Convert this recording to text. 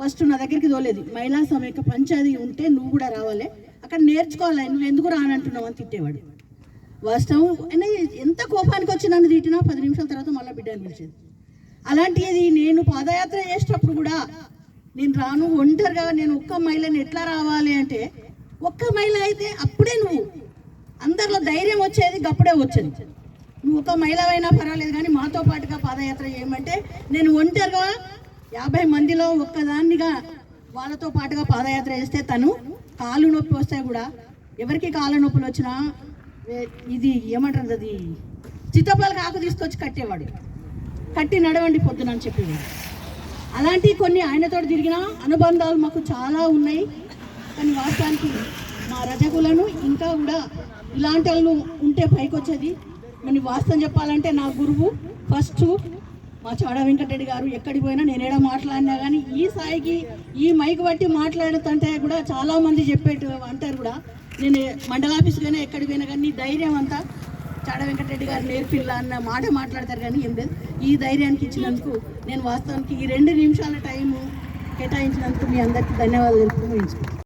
First నా దగ్గరికి తోలేదు. మహిళా సమైక్య పంచాయతీ ఉంటే నువ్వు కూడా రావాలి. అక్కడ నేర్చుకోవాలి? నువ్వు ఎందుకు రానంటున్నావు అని తిట్టేవాడు. వాస్తవం ఎంత కోపానికి వచ్చి నన్ను తిట్టినా పది నిమిషాల తర్వాత మళ్ళీ బిడ్డ అనిపించేది అలాంటిది నేను పాదయాత్ర చేసేటప్పుడు కూడా నేను రాను ఒంటరిగా నేను ఒక్క మహిళని ఎట్లా రావాలి అంటే ఒక్క మహిళ అయితే అప్పుడే నువ్వు అందరిలో ధైర్యం వచ్చేది గప్పుడే వచ్చేది. నువ్వు ఒక మహిళ అయినా పర్వాలేదు కానీ మాతో పాటుగా పాదయాత్ర చేయమంటే నేను ఒంటరిగా యాభై మందిలో ఒక్కదాన్నిగా వాళ్ళతో పాటుగా పాదయాత్ర చేస్తే తను కాలు నొప్పి వస్తే కూడా ఎవరికి కాళ్ళ నొప్పులు వచ్చినా ఇది ఏమంటారు అది? చిత్తపల్లకి ఆకు తీసుకొచ్చి కట్టేవాడు. కట్టి నడవండి పొద్దున అని చెప్పేవాడు. అలాంటి కొన్ని ఆయనతో తిరిగిన అనుబంధాలు మాకు చాలా ఉన్నాయి. కానీ వాస్తవానికి మా రజకులను ఇంకా కూడా ఇలాంటి వాళ్ళు ఉంటే పైకి వచ్చేది మరి వాస్తవం చెప్పాలంటే నా గురువు ఫస్ట్ మా చాడ వెంకటరెడ్డి గారు ఎక్కడికి పోయినా నేను మాట్లాడినా కానీ ఈ స్థాయికి ఈ మైక్ బట్టి మాట్లాడుతుంటే కూడా చాలామంది చెప్పేట అంటారు కూడా. నేను మండల ఎక్కడికి పోయినా కానీ నీ ధైర్యం అంతా చాడ వెంకటరెడ్డి గారు నేర్పిల్ల అన్న మాట మాట్లాడతారు కానీ ఏం లేదు. ఈ ధైర్యానికి ఇచ్చినందుకు నేను వాస్తవానికి ఈ రెండు నిమిషాల టైము కేటాయించినందుకు మీ అందరికీ ధన్యవాదాలు తెలుపుతూ